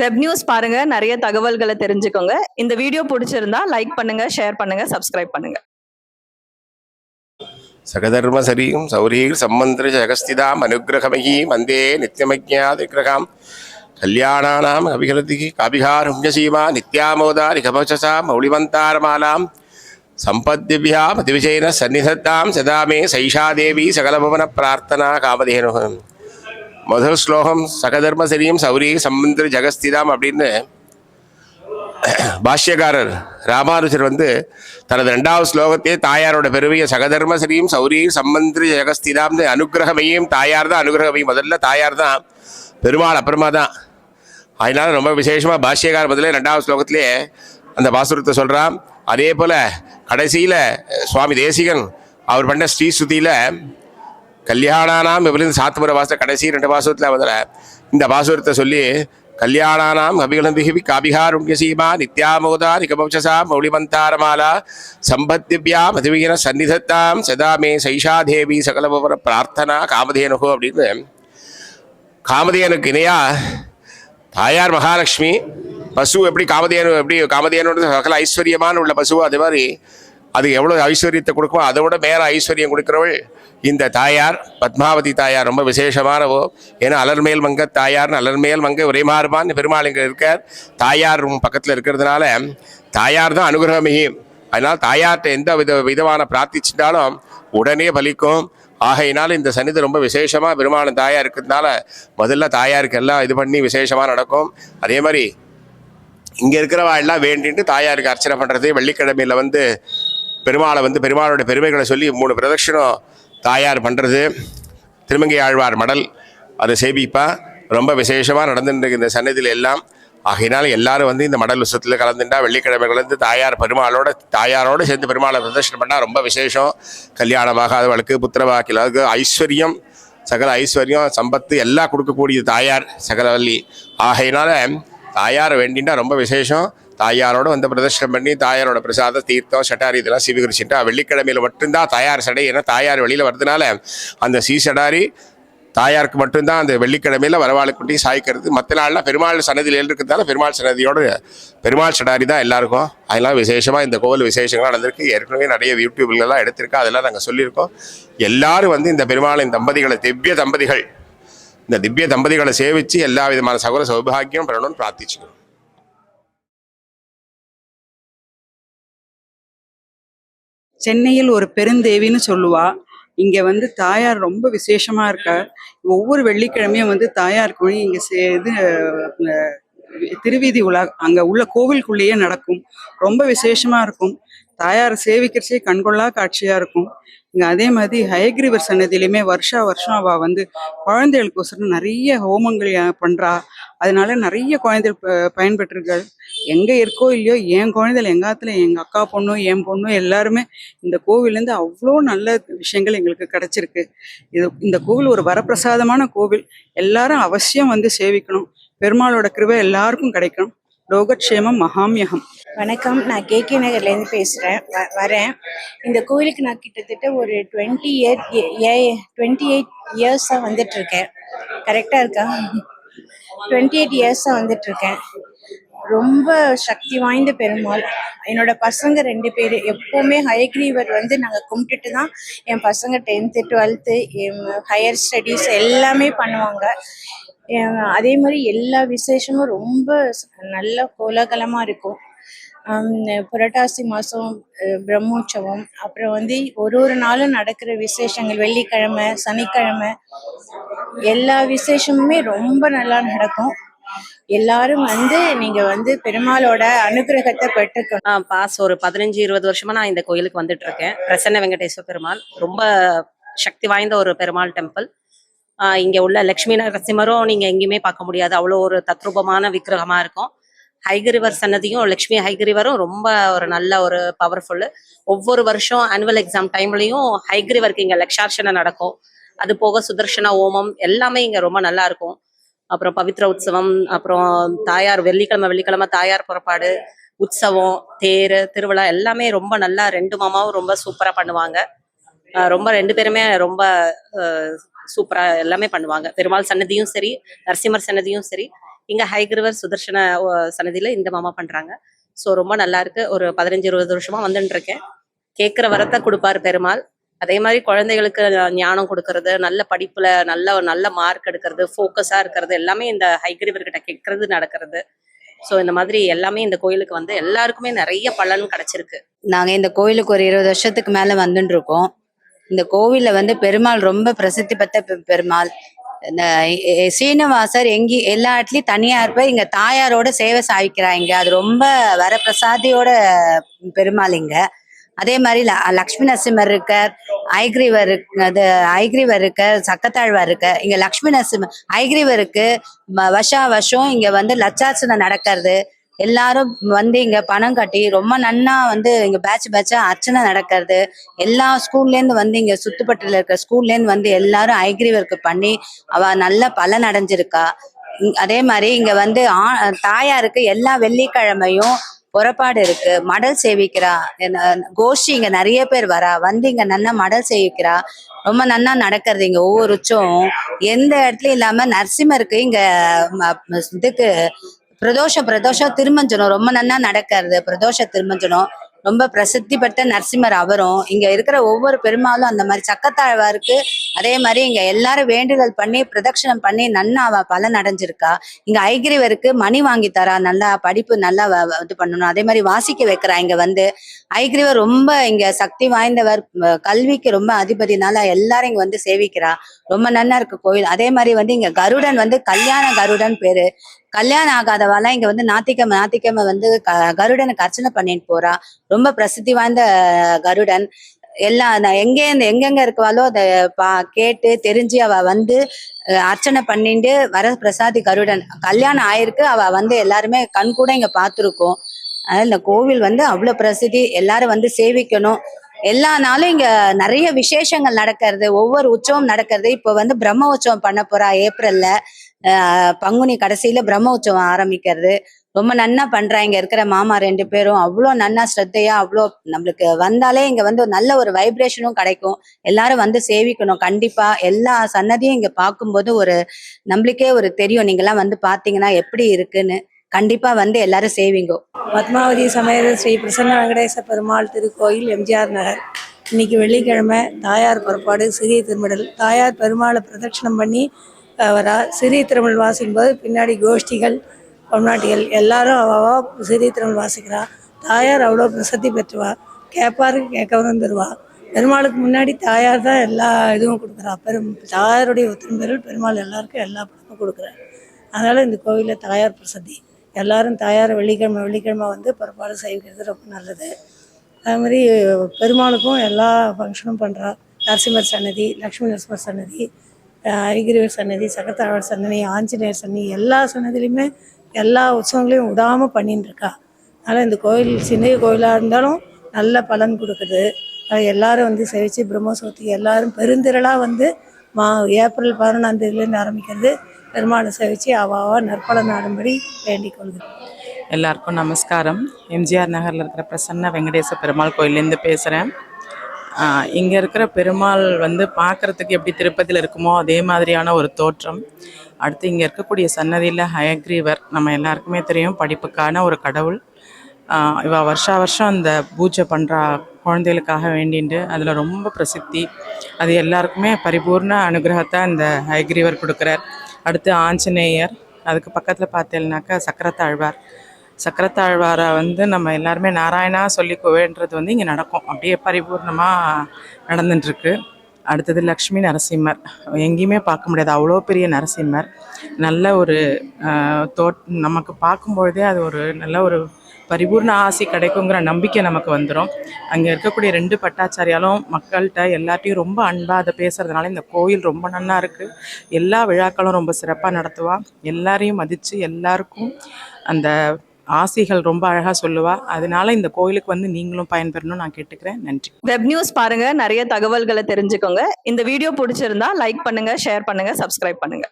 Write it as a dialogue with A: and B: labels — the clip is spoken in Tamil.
A: வெப் நியூஸ் பாருங்க நிறைய தகவல்களை தெரிஞ்சுக்கோங்க. இந்த வீடியோ பிடிச்சிருந்தா லைக் பண்ணுங்க ஷேர் பண்ணுங்க சப்ஸ்கிரைப் பண்ணுங்க.
B: சரியும் சௌரீர் சம்மந்திர ஜகஸ்திதாம் அனுகிரகமகி வந்தே நித்யமஜாதிகிரகாம் கல்யாணானாம் அபிகலதிகி காபிகாருண்யசீமா நித்யாமோதா நிகபச்சசா மௌளிமந்தாரமாலாம் சம்பத்திவ்யா பதிவிஜயன சந்நிதத்தாம் சதாமே சைஷா தேவி சகலபவன பிரார்த்தனா காமதேனு. முதல் ஸ்லோகம் சகதர்மசரியும் சௌரியை சம்பந்திர ஜகஸ்திதாம் அப்படின்னு பாஷ்யக்காரர் ராமானுஜர் வந்து தனது ரெண்டாவது ஸ்லோகத்தையே தாயாரோட பெருமையை சகதர்மசரியும் சௌரி சம்பந்திரி ஜெகஸ்திதாம்னு அனுகிரகமையும் தாயார் தான் அனுகிரகமையும் முதல்ல தாயார் தான் பெருமாள் அப்புறமா தான். அதனால ரொம்ப விசேஷமாக பாஷ்யக்கார முதல்ல ரெண்டாவது ஸ்லோகத்திலே அந்த பாசுரத்தை சொல்கிறான் அதே போல் கடைசியில் சுவாமி தேசிகன் அவர் பண்ண ஸ்ரீஸ்ருதியில் கல்யாணானாம் விபலிந்து சாத்துமுறை வாச கடைசி ரெண்டு பாசுரத்தில் முதல்ல இந்த பாசுரத்தை சொல்லி கல்யாணானாம் அபிகலந்திகிபி காபிகாருண்ய சீமா நித்யாமோதா நிகபவசசா மௌளிமந்தாரமாலா சம்பத்திவ்யா மதுவீன சந்நிதத்தாம் சதாமே சைஷா தேவி சகலபவர பிரார்த்தனா காமதேனுகோ அப்படின்னு. காமதேனுக்கு இணையா தாயார் மகாலட்சுமி பசு எப்படி காமதேனு எப்படி காமதேனோட சகல ஐஸ்வர்யமான உள்ள பசுவோ அதே மாதிரி அது எவ்வளோ ஐஸ்வர்யத்தை கொடுக்குமோ அதை விட மேலே ஐஸ்வர்யம் கொடுக்குறவள் இந்த தாயார். பத்மாவதி தாயார் ரொம்ப விசேஷமானவோ ஏன்னா அலர்மேல் மங்க தாயார்னு அலர்மேல் மங்க உரைமாறுமான்னு மாறுபான்னு பெருமாள் இங்கே இருக்கார். தாயார் பக்கத்தில் இருக்கிறதுனால தாயார் தான் அனுகிரகமிகி அதனால் தாயார்கிட்ட எந்த வித விதமான பிரார்த்திச்சிட்டாலும் உடனே பலிக்கும். ஆகையினால் இந்த சன்னிதி ரொம்ப விசேஷமாக பெருமாள் தாயார் இருக்கிறதுனால முதல்ல தாயாருக்கு எல்லாம் இது பண்ணி விசேஷமாக நடக்கும். அதே மாதிரி இங்கே இருக்கிறவா எல்லாம் வேண்டிட்டு தாயாருக்கு அர்ச்சனை பண்ணுறது வெள்ளிக்கிழமையில் வந்து பெருமாளை வந்து பெருமாளோட பெருமைகளை சொல்லி மூணு பிரதட்சிணம் தாயார் பண்ணுறது திருமங்கை ஆழ்வார் மடல் அதை சேமிப்பா. ரொம்ப விசேஷமாக நடந்துட்டு இந்த சன்னதியில் எல்லாம். ஆகையினால் எல்லாரும் வந்து இந்த மடல் உற்சவத்தில் கலந்துட்டா வெள்ளிக்கிழமை கலந்து தாயார் பெருமாளோட தாயாரோடு சேர்ந்து பெருமாளை பிரதர்ஷனம் பண்ணால் ரொம்ப விசேஷம். கல்யாணமாகாதவளுக்கு புத்திரவாக்கிலாவுக்கு ஐஸ்வர்யம் சகல ஐஸ்வர்யம் சம்பத்து எல்லாம் கொடுக்கக்கூடிய தாயார் சகலவல்லி ஆகையினால தாயாரை வேண்டின்னா ரொம்ப விசேஷம். தாயாரோட வந்து பிரதர்ஷனம் பண்ணி தாயாரோட பிரசாத தீர்த்தம் சட்டாரி இதெல்லாம் சீவிகரிச்சுட்டா வெள்ளிக்கிழமையில் மட்டும்தான் தாயார் சடை. ஏன்னா தாயார் வெளியில் வரதுனால அந்த சீ சடாரி தாயாருக்கு மட்டும்தான் அந்த வெள்ளிக்கிழமையில வரவாளுக்குட்டி சாய்க்கிறது. மற்ற நாளில் பெருமாள் சன்னதியில் இருக்கிறதால பெருமாள் சன்னதியோட பெருமாள் சடாரி தான் எல்லாருக்கும். அதெல்லாம் விசேஷமாக இந்த கோவில் விசேஷங்கள் நடந்திருக்கு. ஏற்கனவே நிறைய யூடியூப்லலாம் எடுத்திருக்கோம் அதெல்லாம் நாங்கள் சொல்லியிருக்கோம். எல்லாரும் வந்து இந்த பெருமாளின் தம்பதிகளை திவ்ய தம்பதிகள் இந்த திவ்ய தம்பதிகளை சேவிச்சு எல்லா விதமான சகல சௌபாகியம் பெறணும்னு பிரார்த்திச்சுக்கணும்
C: சென்னையில் ஒரு பெருந்தேவின்னு சொல்லுவா. இங்க வந்து தாயார் ரொம்ப விசேஷமா இருக்கா. ஒவ்வொரு வெள்ளிக்கிழமையும் வந்து தாயாருக்கு கோயில் இங்க சே- இது அஹ், திருவீதி உலா அங்க உள்ள கோவிலுக்குள்ளேயே நடக்கும். ரொம்ப விசேஷமா இருக்கும். தாயாரை சேவிக்கிறச்சே கண்கொள்ளா காட்சியா இருக்கும். இங்க அதே மாதிரி ஹயக்ரீவர் சன்னதியிலையுமே வருஷா வருஷம் அவள் வந்து குழந்தைகளுக்கோசரம் நிறைய ஹோமங்கள் பண்ணுறா பண்றா. அதனால நிறைய குழந்தைகள் ப- பயன்பெற்றிருக்காள். எங்க இருக்கோ இல்லையோ என் குழந்தைகள் எங்க ஆத்துல எங்க அக்கா பொண்ணும் என் பொண்ணும் எல்லாருமே இந்த கோவிலேருந்து இருந்து அவ்வளோ நல்ல விஷயங்கள் எங்களுக்கு கிடைச்சிருக்கு. இது இந்த கோவில் ஒரு வரப்பிரசாதமான கோவில். எல்லாரும் அவசியம் வந்து சேவிக்கணும். பெருமாளோட கிருபை எல்லாருக்கும் கிடைக்கணும். லோகக்ஷேமம் மகாமியகம்.
D: வணக்கம். நான் கேகே நகர்லேருந்து பேசுகிறேன் வ வரேன். இந்த கோயிலுக்கு நான் கிட்டத்தட்ட ஒரு டுவெண்ட்டி இயர் ஏ டுவெண்ட்டி எயிட் இயர்ஸாக வந்துட்டுருக்கேன். கரெக்டாக இருக்கா? டுவெண்ட்டி எயிட் இயர்ஸாக வந்துட்டுருக்கேன். ரொம்ப சக்தி வாய்ந்த பெருமாள். என்னோட பசங்க ரெண்டு பேர். எப்போவுமே ஹயக்ரீவர் வந்து நாங்கள் கும்பிட்டுட்டு தான் என் பசங்க டென்த்து டுவெல்த்து ஹையர் ஸ்டடீஸ் எல்லாமே பண்ணுவாங்க. அதே மாதிரி எல்லா விசேஷமும் ரொம்ப நல்ல கோலாகலமாக இருக்கும். புரட்டாசி மாதம் பிரம்மோற்சவம் அப்புறம் வந்து ஒரு ஒரு நாளும் நடக்கிற விசேஷங்கள் வெள்ளிக்கிழமை சனிக்கிழமை எல்லா விசேஷமுமே ரொம்ப நல்லா நடக்கும். எல்லாரும் வந்து நீங்க வந்து பெருமாளோட அனுகிரகத்தை பெற்றுக்கணும்.
E: பாஸ் ஒரு பதினஞ்சு இருபது வருஷமா நான் இந்த கோயிலுக்கு வந்துட்டு இருக்கேன் பிரசன்ன வெங்கடேஸ்வர பெருமாள். ரொம்ப சக்தி வாய்ந்த ஒரு பெருமாள் டெம்பிள். இங்க உள்ள லக்ஷ்மி நரசிம்மரும் நீங்க எங்கேயுமே பார்க்க முடியாது. அவ்வளோ ஒரு தத்ரூபமான விக்கிரகமா இருக்கும். ஹைகிரிவர் சன்னதியும் லக்ஷ்மி ஹைகிரிவரும் ரொம்ப ஒரு நல்ல ஒரு பவர்ஃபுல்லு ஒவ்வொரு வருஷம் ஆனுவல் எக்ஸாம் டைம்லயும் ஹைகிரிவருக்கு இங்க லக்ஷார்ச்சனை நடக்கும். அது போக சுதர்ஷன ஓமம் எல்லாமே இங்க ரொம்ப நல்லா இருக்கும். அப்புறம் பவித்ர உற்சவம் அப்புறம் தாயார் வெள்ளிக்கிழமை வெள்ளிக்கிழமை தாயார் புறப்பாடு உற்சவம் தேர் திருவிழா எல்லாமே ரொம்ப நல்லா ரெண்டு மாமாவும் ரொம்ப சூப்பரா பண்ணுவாங்க. ரொம்ப ரெண்டு பேருமே ரொம்ப சூப்பரா எல்லாமே பண்ணுவாங்க. பெருமாள் சன்னதியும் சரி நரசிம்மர் சன்னதியும் சரி. இங்க ஹைகிரிவர் சுதர்ஷன சன்னதியில் சன்னதியில இந்த மாமா பண்றாங்க. ஸோ ரொம்ப நல்லா இருக்கு. ஒரு பதினஞ்சு இருபது வருஷமா வந்துட்டு இருக்கேன் கேட்குற வரத்தை கொடுப்பாரு பெருமாள். அதே மாதிரி குழந்தைகளுக்கு ஞானம் கொடுக்கறது நல்ல படிப்புல நல்ல நல்ல மார்க் எடுக்கிறது ஃபோக்கஸா இருக்கிறது எல்லாமே இந்த ஹைகிரிவர்கிட்ட கேட்கறது நடக்கிறது. ஸோ இந்த மாதிரி எல்லாமே இந்த கோயிலுக்கு வந்து எல்லாருக்குமே நிறைய பலன் கிடைச்சிருக்கு.
F: நாங்கள் இந்த கோயிலுக்கு ஒரு இருபது வருஷத்துக்கு மேலே வந்துட்டு இருக்கோம் இந்த கோவிலில் வந்து பெருமாள் ரொம்ப பிரசித்தி பெற்ற பெருமாள். இந்த சீனிவாசர் எங்கி எல்லா இடத்துலையும் தனியாக இருப்ப இங்கே தாயாரோட சேவை சாய்க்கிறாங்க அது ரொம்ப வரப்பிரசாதியோட பெருமாள் இங்க அதே மாதிரி ல- லக்ஷ்மி நரசிம்மர் இருக்கார் ஐக்ரீவர் அது ஐக்ரீவர் இருக்க சக்கத்தாழ்வார் இருக்க இங்க லக்ஷ்மி நரசிம்மர் ஐக்ரீவருக்கு வருஷா வருஷம் இங்க வந்து லட்சாசனம் நடக்கிறது. எல்லாரும் வந்து இங்க பணம் கட்டி ரொம்ப நன்னா வந்து இங்க பேட்ச் பேட்சா அர்ச்சனை நடக்கிறது. எல்லா ஸ்கூல்ல இருந்து வந்து இங்க சுத்துப்பட்டுல இருக்க ஸ்கூல்ல இருந்து வந்து எல்லாரும் ஐக்ரீவருக்கு பண்ணி அவ நல்ல பலன் அடைஞ்சிருக்கா. அதே மாதிரி இங்க வந்து ஆ- தாயாருக்கு எல்லா வெள்ளிக்கிழமையும் புறப்பாடு இருக்கு. மடல் சேவிக்கிறா. என்ன- கோஷ்டி இங்க நிறைய பேர் வரா. வந்து இங்க நல்லா மடல் சேவிக்கிறா. ரொம்ப நன்னா நடக்கிறது இங்க ஒவ்வொரு உச்சம் எந்த இடத்துலயும் இல்லாம நரசிம்மருக்கு இங்க ம- இதுக்கு பிரதோஷம் பிரதோஷம் திருமஞ்சனம். ரொம்ப நன்னா நடக்கிறது. பிரதோஷ திருமஞ்சனம். ரொம்ப பிரசித்தி பெற்ற நரசிம்மர் அவரும். இங்க இருக்கிற ஒவ்வொரு பெருமாளும் அந்த மாதிரி சக்கத்தாழ்வாருக்கு அதே மாதிரி இங்க எல்லாரும் வேண்டுதல் பண்ணி பிரதட்சணம் பண்ணி நன்னா அவ பலன் அடைஞ்சிருக்கா. இங்க ஐகிரிவருக்கு மணி வாங்கி தரா. நல்லா படிப்பு நல்லா இது பண்ணணும். அதே மாதிரி வாசிக்க வைக்கிறா இங்க வந்து. ஐகிரிவர் ரொம்ப இங்க சக்தி வாய்ந்தவர். கல்விக்கு ரொம்ப அதிபதினால எல்லாரும் இங்க வந்து சேவிக்கிறா. ரொம்ப நன்னா இருக்கு கோயில் அதே மாதிரி வந்து இங்க கருடன் வந்து கல்யாண கருடன் பேரு. கல்யாணம் ஆகாதவாலாம் இங்க வந்து ஞாத்திக்கிழமை ஞாத்திக்கிழமை வந்து க- கருடனுக்கு அர்ச்சனை பண்ணிட்டு போறா. ரொம்ப பிரசித்தி வாய்ந்த கருடன். எல்லா நான் எங்க எங்கெங்க இருக்கவாளோ அதை பா கேட்டு தெரிஞ்சு அவ வந்து அர்ச்சனை பண்ணிட்டு வர பிரசாதி கருடன். கல்யாணம் ஆயிருக்கு அவ வந்து எல்லாருமே கண் கூட இங்க பார்த்துருக்கோம். அதனால இந்த கோவில் வந்து அவ்வளவு பிரசித்தி எல்லாரும் வந்து சேவிக்கணும். எல்லா நாளும் இங்க நிறைய விசேஷங்கள் நடக்கிறது ஒவ்வொரு உற்சவம் நடக்கிறது. இப்போ வந்து பிரம்ம உற்சவம் பண்ண போறா ஏப்ரல்ல. பங்குனி கடைசியில பிரம்ம உற்சவம் ஆரம்பிக்கிறது. ரொம்ப நன்னா பண்றா. இங்க இருக்கிற மாமா ரெண்டு பேரும் அவ்வளோ நன்னா ஸ்ரத்தையா அவ்வளோ நம்மளுக்கு வந்தாலே இங்க வந்து நல்ல ஒரு வைப்ரேஷனும் கிடைக்கும். எல்லாரும் வந்து சேவிக்கணும். கண்டிப்பா எல்லா சன்னதியும் இங்க பார்க்கும்போது ஒரு நம்மளுக்கே ஒரு தெரியும். நீங்கெல்லாம் வந்து பாத்தீங்கன்னா எப்படி இருக்குன்னு. கண்டிப்பா வந்து எல்லாரும் சேவிங்கோ.
G: பத்மாவதி சமேத ஸ்ரீ பிரசன்ன வெங்கடேச பெருமாள் திருக்கோயில் எம்ஜிஆர் நகர். இன்னைக்கு வெள்ளிக்கிழமை தாயார் புறப்பாடு சிறிய திருமடல். தாயார் பெருமாளை பிரதட்சணம் பண்ணி வரா சிறிய திருமல் வாசிக்கும் போது பின்னாடி கோஷ்டிகள் பொன்னாட்டிகள் எல்லாரும் அவவா சிறிய திருமல் வாசிக்கிறா தாயார் அவ்வளோ பிரசத்தி பெற்றுவா. கேட்பாரு கேட்கவும் தருவா பெருமாளுக்கு முன்னாடி தாயார் தான் எல்லா இதுவும் கொடுக்குறா. பெரும் தாயாருடைய உத்திரம்பெருள் பெருமாள் எல்லாருக்கும் எல்லா பணமும் கொடுக்குறாரு. அதனால் இந்த கோவிலில் தாயார் பிரசத்தி. எல்லாரும் தாயார் வெள்ளிக்கிழமை வெள்ளிக்கிழமை வந்து பிறப்பாடு செய்கிறது ரொம்ப நல்லது. அது மாதிரி பெருமாளுக்கும் எல்லா ஃபங்க்ஷனும் பண்ணுறா நரசிம்மர் சன்னதி லக்ஷ்மி நரசிம்மர் சன்னதி அஹ் சன்னதி சக்கத்தாழ்வார் சன்னதி ஆஞ்சநேயர் சன்னதி எல்லா சன்னதிலையுமே எல்லா உற்சவங்களையும் விடாமல் பண்ணின்னு இருக்கா அதனால் இந்த கோயில் சின்ன கோயிலாக இருந்தாலும் நல்ல பலன் கொடுக்குது. அது எல்லாரும் வந்து சேவிச்சு பிரம்மோத்சவத்துக்கு எல்லாரும் பெருந்திரளாக வந்து மா ஏப்ரல் பதினொன்றாம் தேதியிலேருந்து ஆரம்பிக்கிறது. பெருமாளை சேவிச்சு அவாவா நற்பலன் நாடும்படி வேண்டிக் கொள்கிறேன்
H: எல்லாருக்கும் நமஸ்காரம். எம்ஜிஆர் நகரில் இருக்கிற பிரசன்ன வெங்கடேச பெருமாள் கோயிலேருந்து பேசுகிறேன் இங்கே இருக்கிற பெருமாள் வந்து பார்க்குறதுக்கு எப்படி திருப்பதியில் இருக்குமோ அதே மாதிரியான ஒரு தோற்றம். அடுத்து இங்கே இருக்கக்கூடிய சன்னதியில் ஹயக்ரீவர் நம்ம எல்லாருக்குமே தெரியும் படிப்புக்கான ஒரு கடவுள். ஆஹ் இவ வருஷா வருஷம் அந்த பூஜை பண்ணுறா குழந்தைகளுக்காக வேண்டிண்டு அதில் ரொம்ப பிரசித்தி. அது எல்லாருக்குமே பரிபூர்ண அனுகிரகத்தை அந்த ஹயக்ரீவர் கொடுக்குறார். அடுத்து ஆஞ்சநேயர் அதுக்கு பக்கத்தில் பார்த்தேன்னாக்கா சக்கரத்தாழ்வார். சக்கரத்தாழ்வாரை வந்து நம்ம எல்லாருமே நாராயணா சொல்லி வேண்டுறது வந்து இங்கே நடக்கும். அப்படியே பரிபூர்ணமாக நடந்துட்டுருக்கு. அடுத்தது லக்ஷ்மி நரசிம்மர். எங்கேயுமே பார்க்க முடியாது. அவ்வளோ பெரிய நரசிம்மர். நல்ல ஒரு தோட் நமக்கு பார்க்கும்பொழுதே அது ஒரு நல்ல ஒரு பரிபூர்ண ஆசி கிடைக்குங்கிற நம்பிக்கை நமக்கு வந்துடும் அங்கே இருக்கக்கூடிய ரெண்டு பட்டாச்சாரியாலும் மக்கள்கிட்ட எல்லாத்தையும் ரொம்ப அன்பாக அதை பேசுகிறதுனால இந்த கோயில் ரொம்ப நல்லா இருக்குது எல்லா விழாக்களும் ரொம்ப சிறப்பாக நடத்துவாள் எல்லாரையும் மதித்து எல்லாருக்கும் அந்த ஆசிகள் ரொம்ப அழகாக சொல்லுவா. அதனால இந்த கோயிலுக்கு வந்து நீங்களும் பயன்பெறணும்னு நான் கேட்டுக்கிறேன். நன்றி.
A: வெப் நியூஸ் பாருங்க. நிறைய தகவல்களை தெரிஞ்சுக்கோங்க. இந்த வீடியோ பிடிச்சிருந்தா லைக் பண்ணுங்க ஷேர் பண்ணுங்க சப்ஸ்கிரைப் பண்ணுங்க.